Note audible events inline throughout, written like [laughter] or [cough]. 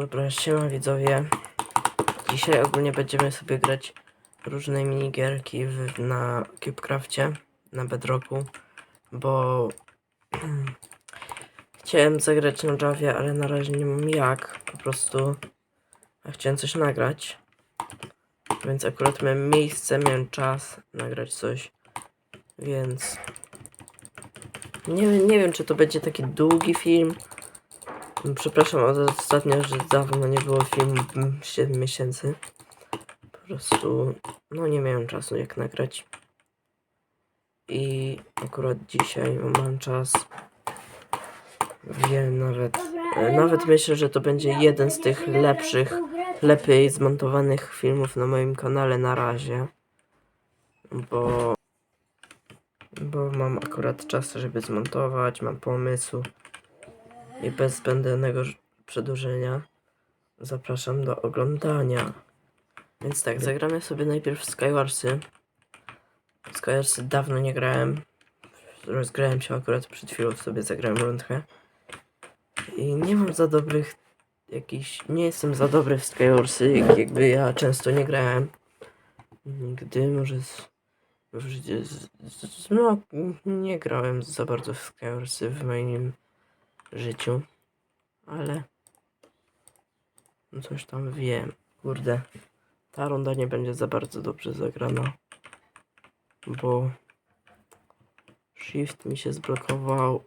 dobra, siema widzowie. Dzisiaj ogólnie będziemy sobie grać różne minigierki w, na CubeCrafcie, na Bedrocku, bo [clears throat] chciałem zagrać na Javie, ale na razie nie mam jak, po prostu a chciałem coś nagrać, więc akurat miałem miejsce, miałem czas nagrać coś, więc nie, nie wiem czy to będzie taki długi film, Przepraszam od ostatnio, że dawno nie było filmu mm, 7 miesięcy. Po prostu, no nie miałem czasu jak nagrać. I akurat dzisiaj mam czas. Wiem nawet, e, nawet myślę, że to będzie jeden z tych lepszych, lepiej zmontowanych filmów na moim kanale na razie. Bo, bo mam akurat czas, żeby zmontować, mam pomysł. I bez zbędnego przedłużenia zapraszam do oglądania. Więc tak, zagramy sobie najpierw Skywarsy. Skywarsy dawno nie grałem. Rozgrałem się akurat przed chwilą sobie zagrałem rundkę. I nie mam za dobrych jakichś... Nie jestem za dobry w Skywarsy, jak jakby ja często nie grałem. Nigdy, może z... życiu z, z, no, nie grałem za bardzo w Skywarsy w moim życiu, ale no coś tam wiem. Kurde, ta runda nie będzie za bardzo dobrze zagrana, bo shift mi się zblokował,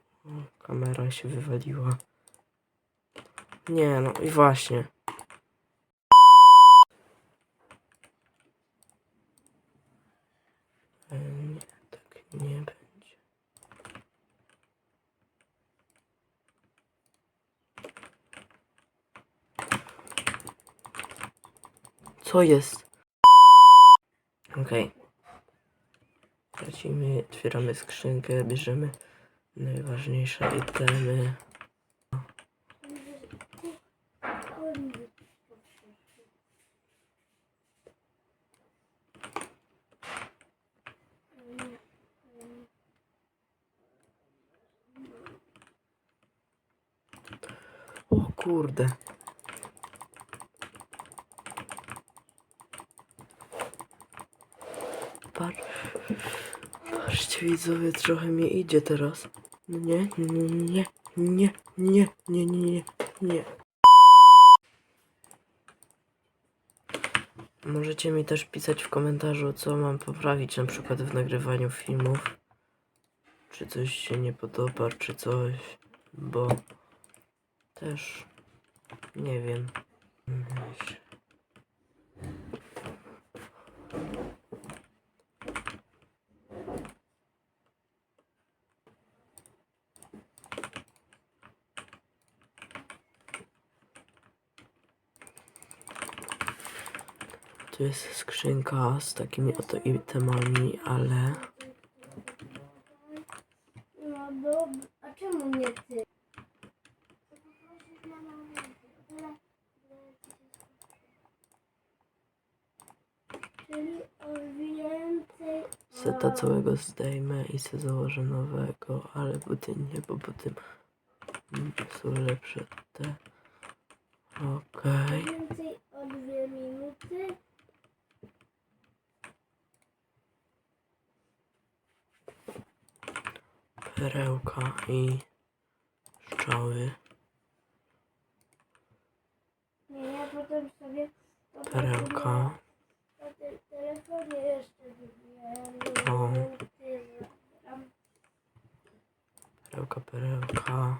kamera się wywaliła. Nie no i właśnie. E, Nie, tak nie będzie. Co jest? Okej. Lecimy, otwieramy skrzynkę, bierzemy najważniejsze itemy. O kurde. Patrz. Patrzcie widzowie, trochę mi idzie teraz. Nie, nie, nie, nie, nie, nie, nie, nie. Możecie mi też pisać w komentarzu, co mam poprawić na przykład w nagrywaniu filmów. Czy coś się nie podoba, czy coś, bo też nie wiem. Tu jest skrzynka z takimi oto itemami, ale No dobra, a czemu nie ty? Seta całego zdejmę i se założę nowego, ale buty nie, bo buty są lepsze te. Okej. Więcej o dwie minuty. Perełka i strzały. Nie, ja potem sobie... Perełka. Telefonie jeszcze zagram. Perełka, perełka.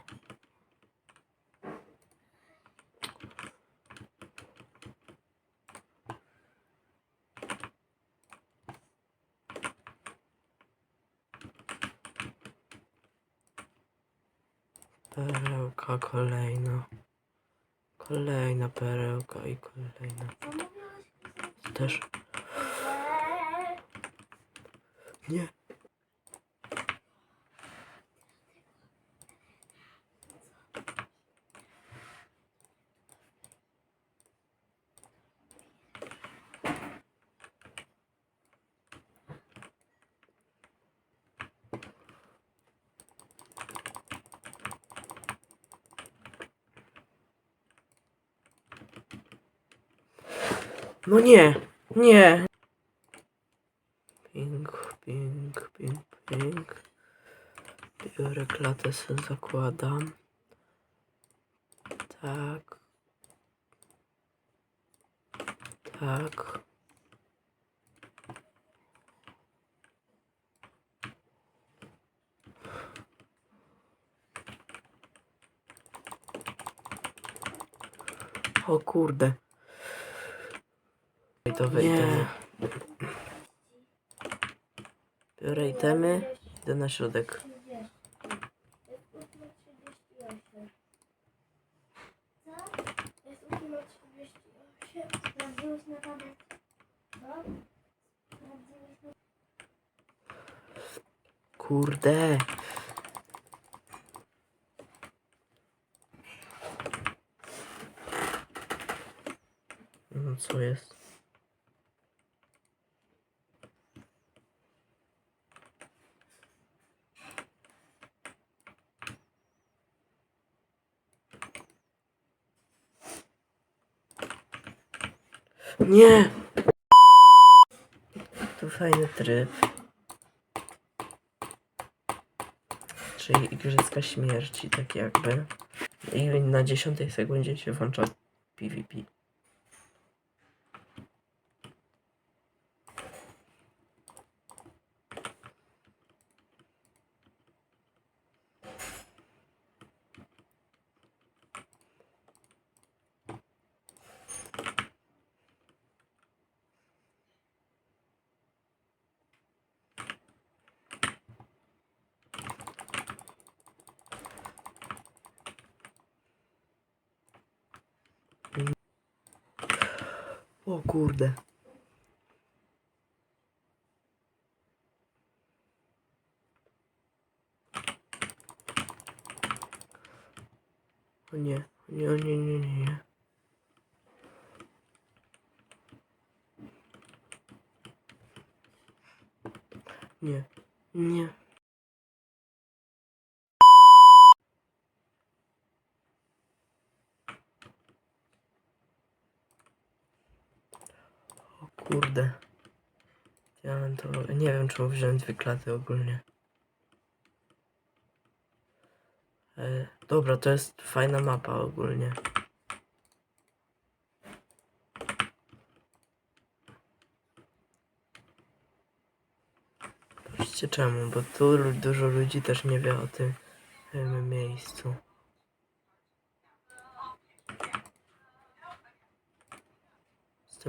Perełka kolejna. Kolejna perełka i kolejna. Też. Nie. No nie, nie. Ping, ping, ping, ping. Biorę klatę, sobie zakładam. Tak. Tak. O kurde. To wejdę. Biorę itemy, idę na środek. 30. Jest 8.38. Co? Jest 8.38. Sprawdziłeś na tablet. Co? Sprawdziłeś na Kurde. No co jest? Nie! To fajny tryb. Czyli igrzyska śmierci, tak jakby. I na dziesiątej sekundzie się włącza PvP. Nie, o nie, o nie, nie, nie, nie. Nie, nie. Kurde. Diamentowe. Nie wiem, czemu wziąłem dwie klaty ogólnie. E, dobra, to jest fajna mapa ogólnie. Patrzcie czemu, bo tu dużo ludzi też nie wie o tym em, miejscu.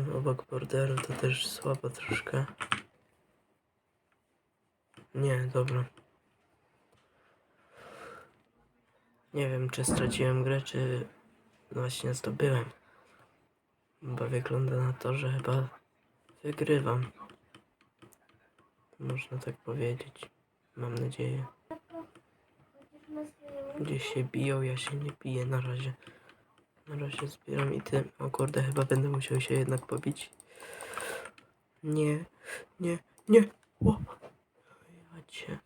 Jestem obok borderu, to też słabo troszkę. Nie, dobra. Nie wiem, czy straciłem grę, czy właśnie zdobyłem. Bo wygląda na to, że chyba wygrywam. Można tak powiedzieć. Mam nadzieję. Gdzieś się biją, ja się nie biję na razie. Na razie zbieram i tym. O kurde, chyba będę musiał się jednak pobić. Nie, nie, nie. O! Ja cię.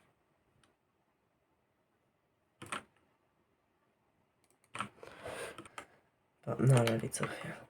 Pa- Na lewicowie.